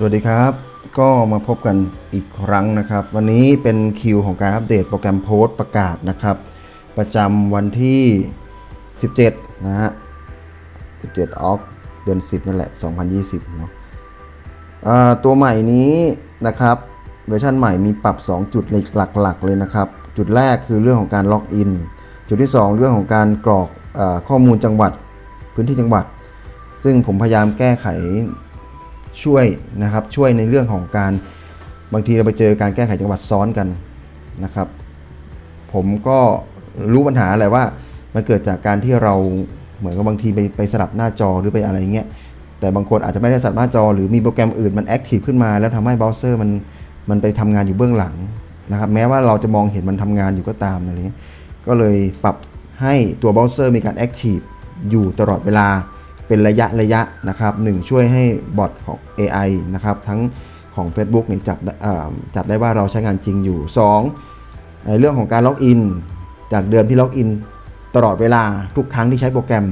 สวัสดีครับ ก็มาพบกันอีกครั้งนะครับ วันนี้เป็นคิวของการอัปเดตโปรแกรมโพสต์ประกาศนะครับ ประจำวันที่ 17 นะฮะ 17 ออกเดือน 10 นั่นแหละ 2020 เนาะอ่าตัวใหม่นี้นะครับ เวอร์ชันใหม่มีปรับ 2 จุดหลักๆ เลยนะครับ จุดแรกคือเรื่องของการล็อกอิน จุดที่ 2 เรื่องของการกรอกอข้อมูลจังหวัด พื้นที่จังหวัด ซึ่งผมพยายามแก้ไข ช่วยนะครับช่วยในเรื่องของการบางทีเราไปเจอการแก้ไขจังหวัดซ้อนกันนะครับ ผมก็รู้ปัญหาแหละว่า มันเกิดจากการที่เราเหมือนกับบางทีไปไปสลับหน้าจอหรือไปอะไรเงี้ยแต่บางคนอาจจะไม่ได้สลับหน้าจอ หรือมีโปรแกรมอื่นมันแอคทีฟขึ้นมา แล้วทำให้เบราว์เซอร์มันมันไปทำงานอยู่เบื้องหลังนะครับแม้ว่าเราจะมองเห็นมันทำงานอยู่ก็ตามอะไรเงี้ยก็เลยปรับให้ตัวเบราว์เซอร์มีการแอคทีฟอยู่ตลอดเวลา เป็นระยะระยะนะครับหนึ่งช่วยให้บอทของ AI นะครับทั้งของ Facebook เนี่ยจับได้อ่าจับได้ว่าเราใช้งานจริงอยู่ 2. เรื่องของการล็อกอิน จากเดิมที่ล็อกอินตลอดเวลาทุกครั้งที่ใช้โปรแกรม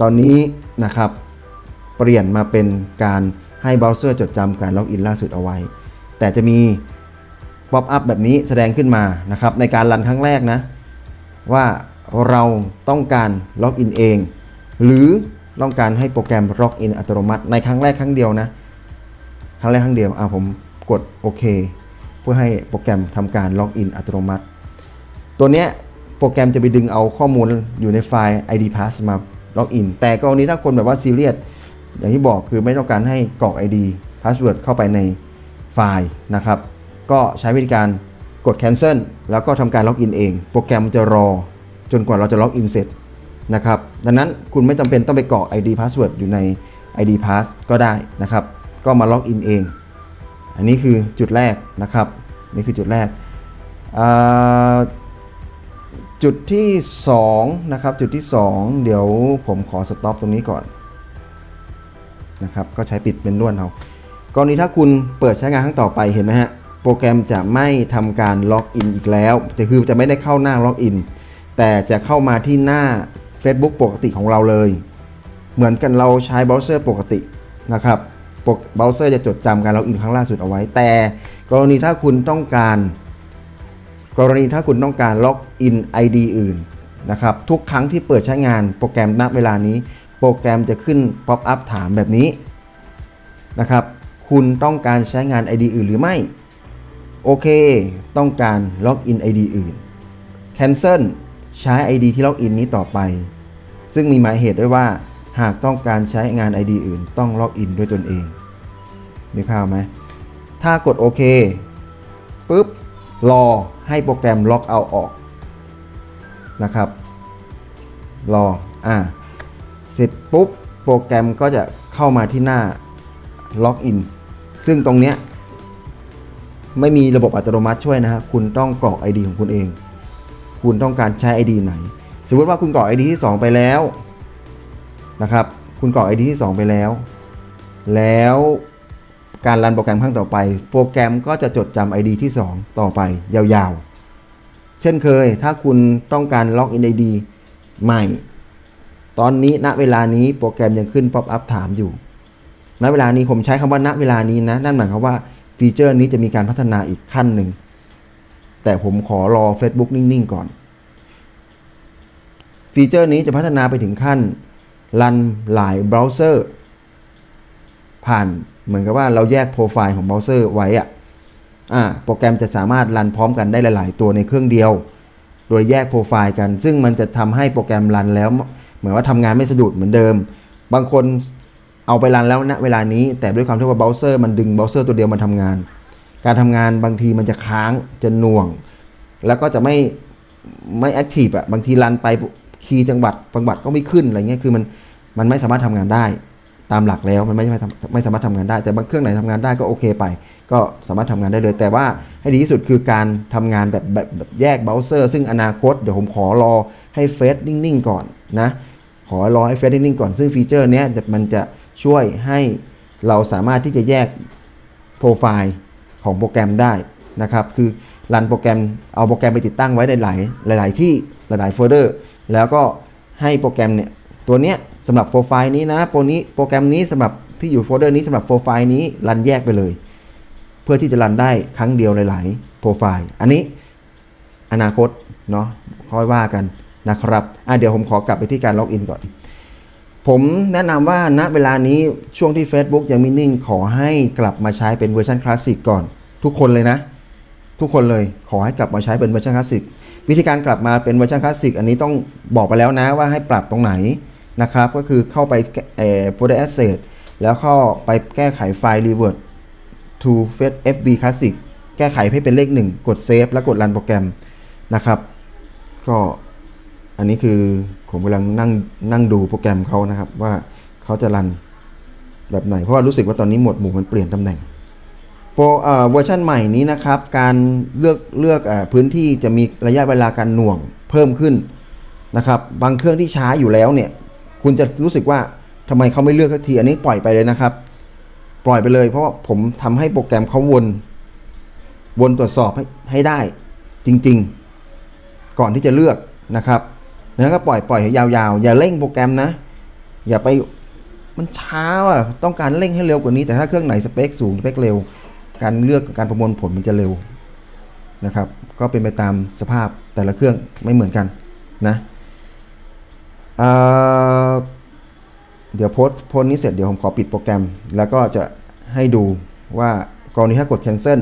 ตอนนี้นะครับ เปลี่ยนมาเป็นการให้เบราว์เซอร์จดจำการล็อกอินล่าสุดเอาไว้ แต่จะมีป๊อปอัพแบบนี้แสดงขึ้นมานะครับในการรันครั้งแรกนะ ว่าเราต้องการล็อกอินเอง หรือ ต้องการให้โปรแกรมล็อกอินอัตโนมัติในครั้งแรกครั้งเดียวนะ ครั้งแรกครั้งเดียวอะผมกดโอเคเพื่อให้โปรแกรมทำการล็อกอินอัตโนมัติ ตัวเนี้ยโปรแกรมจะไปดึงเอาข้อมูลอยู่ในไฟล์ ID pass มาล็อกอินแต่กรณีถ้าคนแบบว่าซีเรียสอย่างที่บอกคือไม่ต้องการให้กรอก ID password เข้าไปในไฟล์นะครับ ก็ใช้วิธีการกด cancel แล้วก็ทำการล็อกอินเอง โปรแกรมจะรอจนกว่าเราจะล็อกอินเสร็จ นะครับ ดังนั้นคุณไม่จำเป็นต้องไปกรอก ID password อยู่ใน ID pass ก็ได้นะครับ ก็มาล็อกอินเอง อันนี้คือจุดแรกนะครับ นี่คือจุดแรก จุดที่2นะครับ จุดที่ 2 เดี๋ยวผมขอสต็อปตรงนี้ก่อนนะครับ ก็ใช้ปิดเป็นล้วนเอากรณีถ้าคุณเปิดใช้งานครั้งต่อไปเห็นไหมฮะ โปรแกรมจะไม่ทำการล็อกอินอีกแล้ว จะคือจะไม่ได้เข้าหน้าล็อกอิน แต่จะเข้ามาที่หน้า Facebook ปกติของเราเลย เหมือนกันเราใช้เบราว์เซอร์ปกตินะครับปรเบราว์เซอร์จะจดจำการล็อกอินครั้งล่าสุดเอาไว้ แต่กรณีถ้าคุณต้องการ กรณีถ้าคุณต้องการล็อกอิน ID อื่นนะครับทุกครั้งที่เปิดใช้งานโปรแกรมณเวลานี้ โปรแกรมจะขึ้นป๊อปอัพถามแบบนี้นะครับคุณต้องการใช้งาน ID อื่นหรือไม่ โอเค ต้องการล็อกอิน ID อื่น Cancel ใช้ ID ที่ล็อกอินนี้ต่อไป ซึ่งมีหมายเหตุด้วยว่า หากต้องการใช้งาน ID อื่นต้องล็อกอินด้วยตนเองนึกภาพไหมถ้ากดโอเคปุ๊บรอให้โปรแกรมล็อกเอาออกนะครับ รออ่าเสร็จปุ๊บโปรแกรมก็จะเข้ามาที่หน้าล็อกอินซึ่งตรงเนี้ยไม่มีระบบอัตโนมัติช่วยนะฮะคุณต้องกรอก ID ของคุณเอง คุณต้องการใช้ ID ไหน สมมติว่าคุณกรอก ID ที่ 2 ไปแล้วนะครับ คุณกรอก ID ที่ 2 ไปแล้ว แล้วการรันโปรแกรมครั้งต่อไป โปรแกรมก็จะจดจำ ID ที่ 2 ต่อไปยาวๆ เช่นเคย ถ้าคุณต้องการล็อกอิน ID ใหม่ ตอนนี้ณเวลานี้โปรแกรมยังขึ้นป๊อปอัพถามอยู่ ณเวลานี้ผมใช้คำว่าณเวลานี้นะ นั่นหมายความว่าฟีเจอร์นี้จะมีการพัฒนาอีกขั้นหนึ่ง แต่ผมขอรอ Facebook นิ่ง ๆ ก่อน ฟีเจอร์นี้จะพัฒนาไปถึงขั้นรันหลายเบราว์เซอร์ผ่านเหมือนกับว่าเราแยกโปรไฟล์ของเบราว์เซอร์ไว้อะอ่าโปรแกรมจะสามารถรันพร้อมกันได้หลาย ๆ ตัวในเครื่องเดียว โดยแยกโปรไฟล์กัน ซึ่งมันจะทำให้โปรแกรมรันแล้ว เหมือนว่าทำงานไม่สะดุดเหมือนเดิม บางคนเอาไปรันแล้วณเวลานี้ แต่ด้วยความที่ว่าเบราว์เซอร์มันดึงเบราว์เซอร์ตัวเดียวมาทำงาน การทำงานบางทีมันจะค้างจะหน่วง แล้วก็จะไม่ไม่แอคทีฟอะบางทีรันไปคีย์จังหวัดจังหวัดก็ไม่ขึ้นอะไรเงี้ยคือมันมันไม่สามารถทำงานได้ ตามหลักแล้วมันไม่ไม่ไม่สามารถทำงานได้ แต่บางเครื่องไหนทำงานได้ก็โอเคไป ก็สามารถทำงานได้เลย แต่ว่าให้ดีที่สุดคือการทำงานแบบแบบแบบแยกเบราว์เซอร์ซึ่งอนาคตเดี๋ยวผมขอรอให้เฟซนิ่งๆก่อนนะขอรอให้เฟซนิ่งๆก่อนซึ่งฟีเจอร์เนี้ยจะมันจะช่วยให้เราสามารถที่จะแยกโปรไฟล์ ของโปรแกรมได้นะครับ คือรันโปรแกรมเอาโปรแกรมไปติดตั้งไว้ในหลายหลาย ๆ ที่หลายๆโฟลเดอร์ แล้วก็ให้โปรแกรมเนี่ยตัวเนี้ยสำหรับโปรไฟล์นี้นะโปรนี้โปรแกรมนี้สำหรับที่อยู่โฟลเดอร์นี้สำหรับโปรไฟล์นี้รันแยกไปเลย เพื่อที่จะรันได้ครั้งเดียวหลายๆโปรไฟล์ อันนี้อนาคตเนาะค่อยว่ากันนะครับอะเดี๋ยวผมขอกลับไปที่การล็อกอินก่อน ผมแนะนำว่าณเวลานี้ช่วงที่ Facebook ยังไม่นิ่ง ขอให้กลับมาใช้เป็นเวอร์ชันคลาสสิกก่อน ทุกคนเลยนะ ทุกคนเลยขอให้กลับมาใช้เป็นเวอร์ชันคลาสสิกวิธีการกลับมาเป็นเวอร์ชันคลาสสิกอันนี้ต้องบอกไปแล้วนะว่าให้ปรับตรงไหนนะครับ ก็คือเข้าไปเอ่อ folder asset แล้วเข้าไปแก้ไขไฟล์ revert to face fb classic แก้ไขให้เป็นเลขหนึ่งกด save แล้วกดรันโปรแกรมนะครับ ก็อันนี้คือ ผมกำลังนั่งนั่งดูโปรแกรมเขานะครับ ว่าเขาจะรันแบบไหน เพราะว่ารู้สึกว่าตอนนี้หมวดหมู่มันเปลี่ยนตำแหน่งโปรเอ่อเวอร์ชันใหม่นี้นะครับ การเลือกเลือกอพื้นที่จะมีระยะเวลาการหน่วงเพิ่มขึ้นนะครับ บางเครื่องที่ช้าอยู่แล้วเนี่ย คุณจะรู้สึกว่าทำไมเขาไม่เลือกสักที อันนี้ปล่อยไปเลยนะครับ ปล่อยไปเลย เพราะาผมทำให้โปรแกรมเขาวน วนตรวจสอบให้ให้ได้จริง ๆ ก่อนที่จะเลือกนะครับ แล้วก็ปล่อยปล่อยให้ยาวๆ อย่าเร่งโปรแกรมนะ อย่าไปมันช้าอะต้องการเร่งให้เร็วกว่านี้แต่ถ้าเครื่องไหนสเปคสูงสเปคเร็ว การเลือกการประมวลผลมันจะเร็วนะครับ ก็เป็นไปตามสภาพแต่ละเครื่องไม่เหมือนกันนะเเดี๋ยวโพสต์โพสต์นี้เสร็จเดี๋ยวผมขอปิดโปรแกรม แล้วก็จะให้ดูว่ากรณีถ้ากด cancel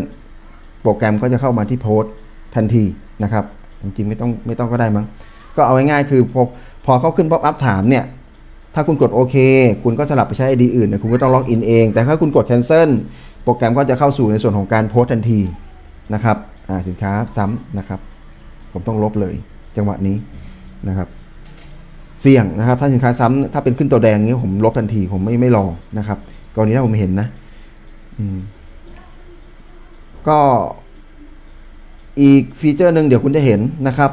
โปรแกรมก็จะเข้ามาที่โพสต์ทันทีนะครับ จริงๆไม่ต้องไม่ต้องก็ได้มั้ง ก็เอาง่ายๆคือพอพอเขาขึ้นป๊อปอัพถามเนี่ย ถ้าคุณกดโอเค คุณก็สลับไปใช้ ID อื่นเนี่ยคุณก็ต้องล็อกอินเอง แต่ถ้าคุณกด cancel โปรแกรมก็จะเข้าสู่ในส่วนของการโพสทันทีนะครับอ่าสินค้าซ้ำนะครับ ผมต้องลบเลยจังหวะนี้นะครับ เสี่ยงนะครับ ถ้าสินค้าซ้ำถ้าเป็นขึ้นตัวแดงเงี้ผมลบทันทีผมไม่ไม่รอนะครับกรณีถ้าผมเห็นนะอืมก็อีกฟีเจอร์หนึ่งเดี๋ยวคุณจะเห็นนะครับ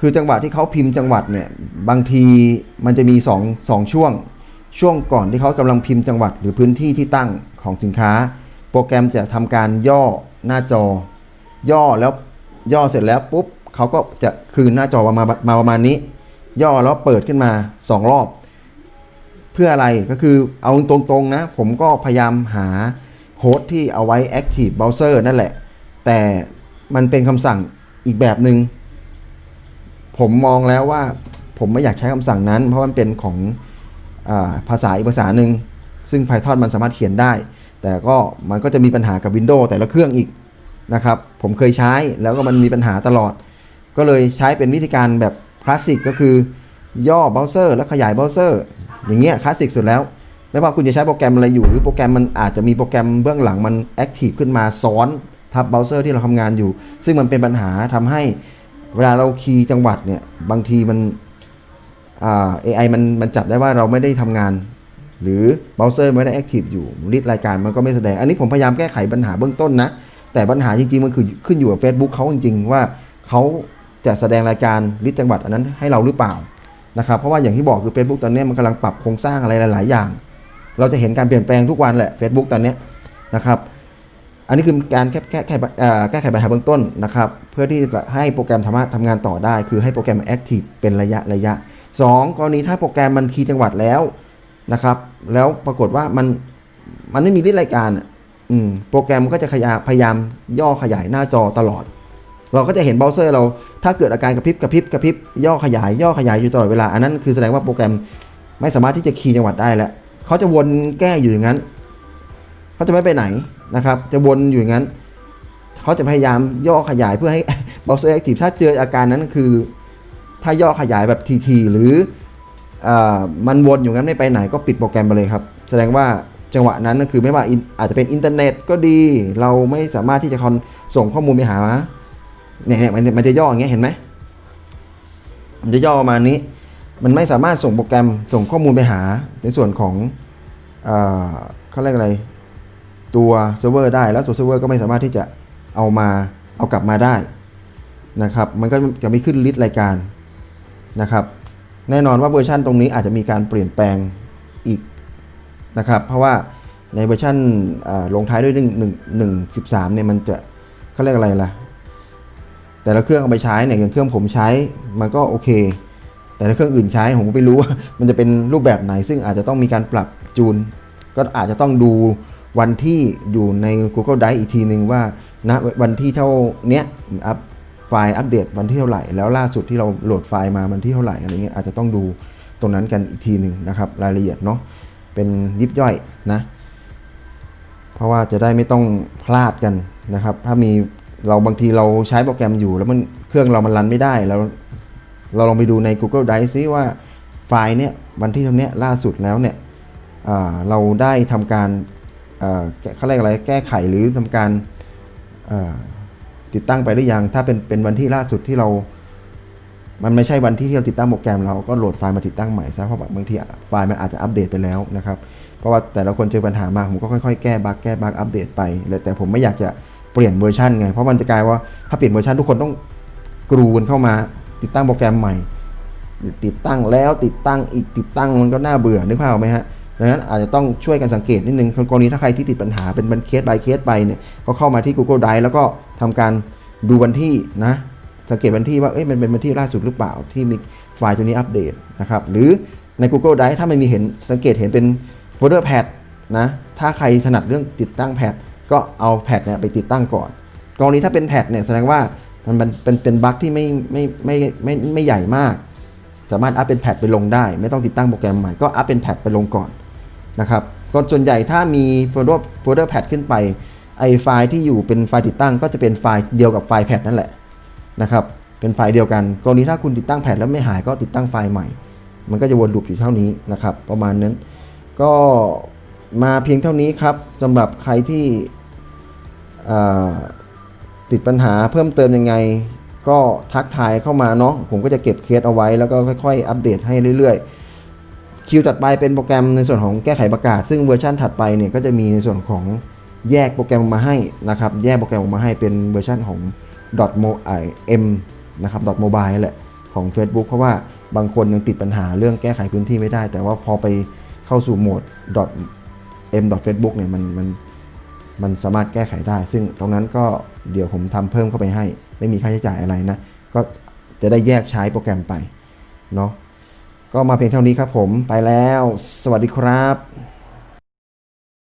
คือจังหวะที่เขาพิมพ์จังหวัดเนี่ยบางทีมันจะมี2องสองช่วง ช่วงก่อนที่เขากำลังพิมพ์จังหวัดหรือพื้นที่ที่ตั้งของสินค้า โปรแกรมจะทำการย่อหน้าจอ ย่อแล้วย่อเสร็จแล้วปุ๊บเขาก็จะคืนหน้าจอมามามาประมาณนี้ ย่อแล้วเปิดขึ้นมา 2 รอบ เพื่ออะไรก็คือเอาตรงๆนะ ผมก็พยายามหาโค้ดที่เอาไว้ Active Browser นั่นแหละ แต่มันเป็นคำสั่งอีกแบบหนึง่ง ผมมองแล้วว่าผมไม่อยากใช้คำสั่งนั้น เพราะมันเป็นของอภาษาอีกภาษาหนึ่งซึ่ง Python มันสามารถเขียนได้ แต่ก็มันก็จะมีปัญหากับ Windows แต่ละเครื่องอีกนะครับ ผมเคยใช้แล้วก็มันมีปัญหาตลอด ก็เลยใช้เป็นวิธีการแบบคลาสสิกก็คือย่อเบราว์เซอร์แล้วขยายเบราว์เซอร์อย่างเงี้ยคลาสสิกสุดแล้วไม่ว่าคุณจะใช้โปรแกรมอะไรอยู่ หรือโปรแกรมมันอาจจะมีโปรแกรมเบื้องหลังมันแอคทีฟขึ้นมาซ้อนทับเบราว์เซอร์ที่เราทำงานอยู่ ซึ่งมันเป็นปัญหาทำให้ เวลาเราคีย์จังหวัดเนี่ยบางทีมันอ่า AI มันมันจับได้ว่าเราไม่ได้ทำงาน หรือเบราว์เซอร์ไม่ได้แอคทีฟอยู่ลิสต์รายการมันก็ไม่แสดง อันนี้ผมพยายามแก้ไขปัญหาเบื้องต้นนะ แต่ปัญหาจริงๆ มันคือขึ้นอยู่กับ Facebook เขาจริงๆ ว่าเขาจะแสดงรายการลิสต์จังหวัดอันนั้นให้เราหรือเปล่านะครับเพราะว่าอย่างที่บอกคือ Facebook ตอนนี้มันกำลังปรับโครงสร้างอะไรหลาย ๆ อย่าง เราจะเห็นการเปลี่ยนแปลงทุกวันแหละ Facebook ตอนนี้นะครับ อันนี้คือการแก้แก้ไขแก้ไขปัญหาเบื้องต้นนะครับ เพื่อที่จะให้โปรแกรมสามารถทำงานต่อได้ คือให้โปรแกรมแอคทีฟเป็นระยะระยะ 2 กรณีถ้าโปรแกรมมันคีย์จังหวัดแล้วนะครับ แล้วปรากฏว่ามันมันไม่มีลิสต์รายการอืมโปรแกรมก็จะขยายพยายามย่อขยายหน้าจอตลอด เราก็จะเห็นเบราว์เซอร์เราถ้าเกิดอาการกระพริบกระพริบกระพริบย่อขยายย่อขยายอยู่ตลอดเวลา อันนั้นคือแสดงว่าโปรแกรมไม่สามารถที่จะคีย์จังหวัดได้แล้วเขาจะวนแก้อยู่อย่างนั้นเขาจะไม่ไปไหน นะครับ จะวนอยู่อย่างนั้น เขาจะพยายามย่อขยายเพื่อให้เบราว์เซอร์แอคทีฟถ้าเจออาการนั้นคือ ถ้าย่อขยายแบบทีๆหรืออมันวนอยู่งั้นไม่ไปไหนก็ปิดโปรแกรมไปเลยครับ แสดงว่าจังหวะนั้นก็คือไม่ว่าอาจจะเป็นอินเทอร์เน็ตก็ดี เราไม่สามารถที่จะคอนส่งข้อมูลไปหาเนี่ยเนี่ยมันจะย่ออย่างเงี้ยเห็นไหมมันจะย่อประมาณนี้ มันไม่สามารถส่งโปรแกรมส่งข้อมูลไปหาในส่วนของเขาเรียกอะไร ตัวเซิร์ฟเวอร์ได้แล้วตัวเซิร์ฟเวอร์ก็ไม่สามารถที่จะเอามาเอากลับมาได้นะครับมันก็จะไม่ขึ้นลิสต์รายการนะครับแน่นอนว่าเวอร์ชันตรงนี้อาจจะมีการเปลี่ยนแปลงอีกนะครับเพราะว่าในเวอร์ชันลงท้ายด้วย1 1 1 13เนี่ยมันจะเขาเรียกอะไรล่ะแต่ละเครื่องเอาไปใช้เนี่ยอย่างเครื่องผมใช้มันก็โอเค แต่ละเครื่องอื่นใช้ผมก็ไม่รู้ว่ามันจะเป็นรูปแบบไหน ซึ่งอาจจะต้องมีการปรับจูน ก็อาจจะต้องดู วันที่อยู่ใน Google Drive อีกทีหนึ่งว่าณวันที่เท่าเนี้ยอัพไฟล์อัปเดตวันที่เท่าไหร่ แล้วล่าสุดที่เราโหลดไฟล์มาวันที่เท่าไหร่อะไรเงี้ยอาจจะต้องดูตรงนั้นกันอีกทีหนึ่งนะครับรายละเอียดเนาะเป็นยิบย่อยนะเพราะว่าจะได้ไม่ต้องพลาดกันนะครับ ถ้ามีเราบางทีเราใช้โปรแกรมอยู่ แล้วมันเครื่องเรามันรันไม่ได้เราเราลองไปดูใน Google Drive ซิว่าไฟล์เนี่ยวันที่เท่าเนี้ยล่าสุดแล้วเนี่ยเราได้ทำการ เขาเรียกอะไรแก้ไขหรือทำการติดตั้งไปหรือยัง ถ้าเป็นเป็นวันที่ล่าสุดที่เรา มันไม่ใช่วันที่ที่เราติดตั้งโปรแกรมเราก็โหลดไฟล์มาติดตั้งใหม่ซะเพราะบางทีไฟล์มันอาจจะอัปเดตไปแล้วนะครับ เพราะว่าแต่ละคนเจอปัญหามาผมก็ค่อยๆแก้บั๊กแก้บั๊กอัปเดตไปเลยแต่ผมไม่อยากจะเปลี่ยนเวอร์ชันไง เพราะมันจะกลายว่าถ้าเปลี่ยนเวอร์ชันทุกคนต้องกรูกันเข้ามาติดตั้งโปรแกรมใหม่ ติดตั้งแล้วติดตั้งอีกติดตั้งมันก็น่าเบื่อนึกภาพไหมฮะ ดังนั้นอาจจะต้องช่วยกันสังเกตนิดนึงกรณีถ้าใครที่ติดปัญหาเป็นบันเคส by เคสไปเนี่ยก็เข้ามาที่ Google Drive แล้วก็ทำการดูวันที่นะสังเกตวันที่ว่าเอ้ยมันเป็นวันที่ล่าสุดหรือเปล่าที่มีไฟล์ตัวนี้อัปเดตนะครับหรือใน Google Drive ถ้ามันมีเห็นสังเกตเห็นเป็นโฟลเดอร์แพดนะถ้าใครถนัดเรื่องติดตั้งแพดก็เอาแพดเนี่ยไปติดตั้งก่อนกรณีถ้าเป็นแพดเนี่ยแสดงว่ามันเป็นเป็นป็นบั๊กที่ไม่ไม่ไม่ไม่ไม่ไม่ใหญ่มาก สามารถอัพเป็นแพดไปลงได้ ไม่ต้องติดตั้งโปรแกรมใหม่ก็อัพเป็นแพดไปลงก่อน นะครับก็ส่วนใหญ่ถ้ามีโฟลเดอร์โฟลเดอร์แพดขึ้นไปไอไฟล์ที่อยู่เป็นไฟล์ติดตั้งก็จะเป็นไฟล์เดียวกับไฟล์แพดนั่นแหละนะครับเป็นไฟล์เดียวกันกรณีถ้าคุณติดตั้งแพดแล้วไม่หายก็ติดตั้งไฟล์ใหม่ มันก็จะวนลูปอยู่เท่านี้นะครับ ประมาณนั้น ก็มาเพียงเท่านี้ครับสำหรับใครที่ติดปัญหาเพิ่มเติมยังไง ก็ทักทายเข้ามาเนาะผมก็จะเก็บเคสเอาไว้แล้วก็ค่อยๆ อัปเดตให้เรื่อยๆ คิวถัดไปเป็นโปรแกรมในส่วนของแก้ไขประกาศ ซึ่งเวอร์ชันถัดไปเนี่ยก็จะมีในส่วนของแยกโปรแกรมออกมาให้นะครับ แยกโปรแกรมออกมาให้เป็นเวอร์ชันของ .mo m นะครับ .mobile แหละของ Facebook เพราะว่าบางคนยังติดปัญหาเรื่องแก้ไขพื้นที่ไม่ได้ แต่ว่าพอไปเข้าสู่โหมด m facebook เนี่ยมันมันมันสามารถแก้ไขได้ ซึ่งตรงนั้นก็เดี๋ยวผมทำเพิ่มเข้าไปให้ ไม่มีค่าใช้จ่ายอะไรนะ ก็จะได้แยกใช้โปรแกรมไปเนาะ ก็มาเพียงเท่านี้ครับผมไปแล้ว สวัสดีครับ